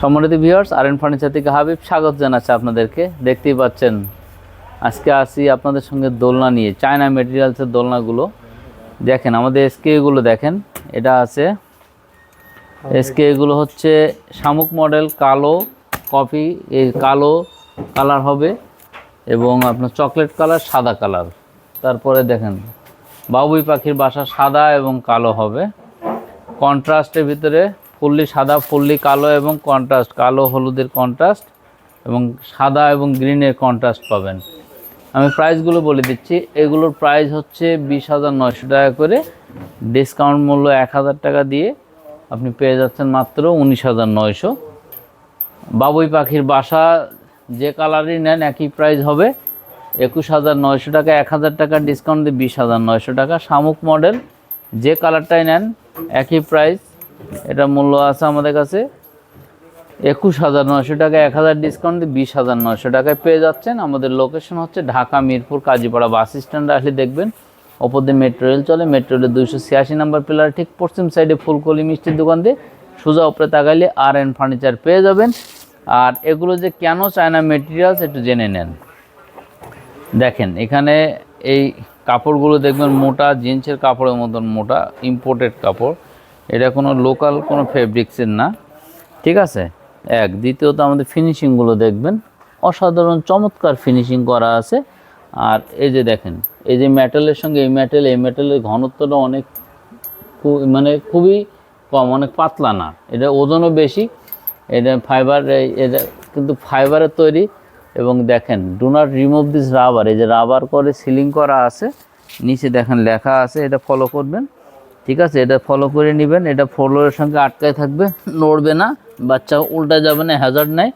সম্মানিত ভিউয়ার্স আর N furniture থেকে হাবিব স্বাগত জানাচ্ছে আপনাদেরকে। দেখতেই পাচ্ছেন আজকে আসি আপনাদের সঙ্গে দোলনা নিয়ে চায়না মেটেরিয়ালসের দোলনাগুলো। দেখেন আমাদের এসকেগুলো দেখেন এটা আছে। এসকে এগুলো হচ্ছে শামুক মডেল কালো কফি এই কালো কালার হবে এবং আপনার চকলেট কালার সাদা কালার। তারপরে দেখেন বাবুই পাখির বাসা সাদা এবং কালো হবে। কন্ট্রাস্টের ভিতরে ফুললি সাদা, ফুললি কালো এবং কন্ট্রাস্ট কালো হলুদের কন্ট্রাস্ট এবং সাদা এবং গ্রিনের কন্ট্রাস্ট পাবেন। আমি প্রাইসগুলো বলে দিচ্ছি। এগুলোর প্রাইস হচ্ছে বিশ হাজার নয়শো টাকা করে। ডিসকাউন্ট মূল্য এক হাজার টাকা দিয়ে আপনি পেয়ে যাচ্ছেন মাত্র উনিশ হাজার নয়শো। বাবুই পাখির বাসা যে কালারই নেন, একই প্রাইস হবে। একুশ হাজার নয়শো টাকা, এক হাজার টাকা ডিসকাউন্ট দিয়ে বিশ হাজার নয়শো টাকা। শামুক মডেল যে কালারটাই নেন, একই প্রাইস এটা মূল্য আছে আমাদের কাছে একুশ হাজার নয়শো টাকা, এক হাজার ডিসকাউন্ট দিয়ে বিশ হাজার নয়শো টাকায় পেয়ে যাচ্ছেন। আমাদের লোকেশন হচ্ছে ঢাকা, মিরপুর, কাজীপাড়া বাস স্ট্যান্ডে আসলে দেখবেন। ওপর দিয়ে মেট্রো রেল চলে মেট্রো রেলের দুইশো ছিয়াশি নাম্বার পিলার ঠিক পশ্চিম সাইডে ফুলকলি মিষ্টির দোকান দিয়ে সোজা ওপরে তাকাইলে আর এন ফার্নিচার পেয়ে যাবেন। আর এগুলো যে কেন চায়না মেটেরিয়ালস একটু জেনে নেন। দেখেন, এখানে এই কাপড়গুলো দেখবেন মোটা, জিন্সের কাপড়ের মতন মোটা ইম্পোর্টেড কাপড়। এটা কোনো লোকাল কোনো ফেব্রিক্সের না, ঠিক আছে? এক, দ্বিতীয়ত আমাদের ফিনিশিংগুলো দেখবেন, অসাধারণ চমৎকার ফিনিশিং করা আছে। আর এই যে দেখেন, এই যে মেটালের সঙ্গে এই মেটাল এই মেটালের ঘনত্বটা অনেক মানে খুবই কম, অনেক পাতলা না। এটা ওজনও বেশি, এটা ফাইবার এটা কিন্তু ফাইবারের তৈরি। এবং দেখেন do not remove this rubber এই যে রাবার করে সিলিং করা আছে, নিচে দেখেন লেখা আছে, এটা ফলো করবেন। ঠিক আছে, এটা ফলো করে নেবেন। এটা ফলোরের সঙ্গে আটকায় থাকবে, নড়বে না, বাচ্চা উল্টা যাবে না হ্যাজার্ড নেয়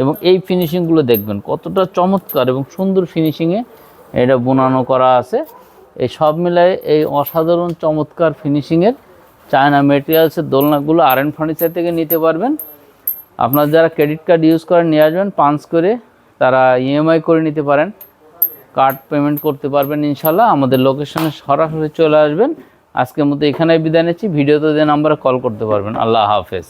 এবং এই ফিনিশিংগুলো দেখবেন, কতটা চমৎকার এবং সুন্দর ফিনিশিংয়ে এটা বোনানো করা আছে। এই সব মিলায়ে এই অসাধারণ চমৎকার ফিনিশিংয়ের চায়না মেটেরিয়ালসের দোলনাগুলো আর এন ফার্নিচার থেকে নিতে পারবেন। আপনার যারা ক্রেডিট কার্ড ইউজ করেন নিয়ে আসবেন পাঞ্চ করে তারা ইএমআই করে নিতে পারেন। কার্ড পেমেন্ট করতে পারবেন ইনশাল্লাহ আমাদের লোকেশনে সরাসরি চলে আসবেন। আজকের মতো এখানে বিদায় নিচ্ছি। ভিডিওতে যে নাম্বারে কল করতে পারবেন আল্লাহ হাফেজ।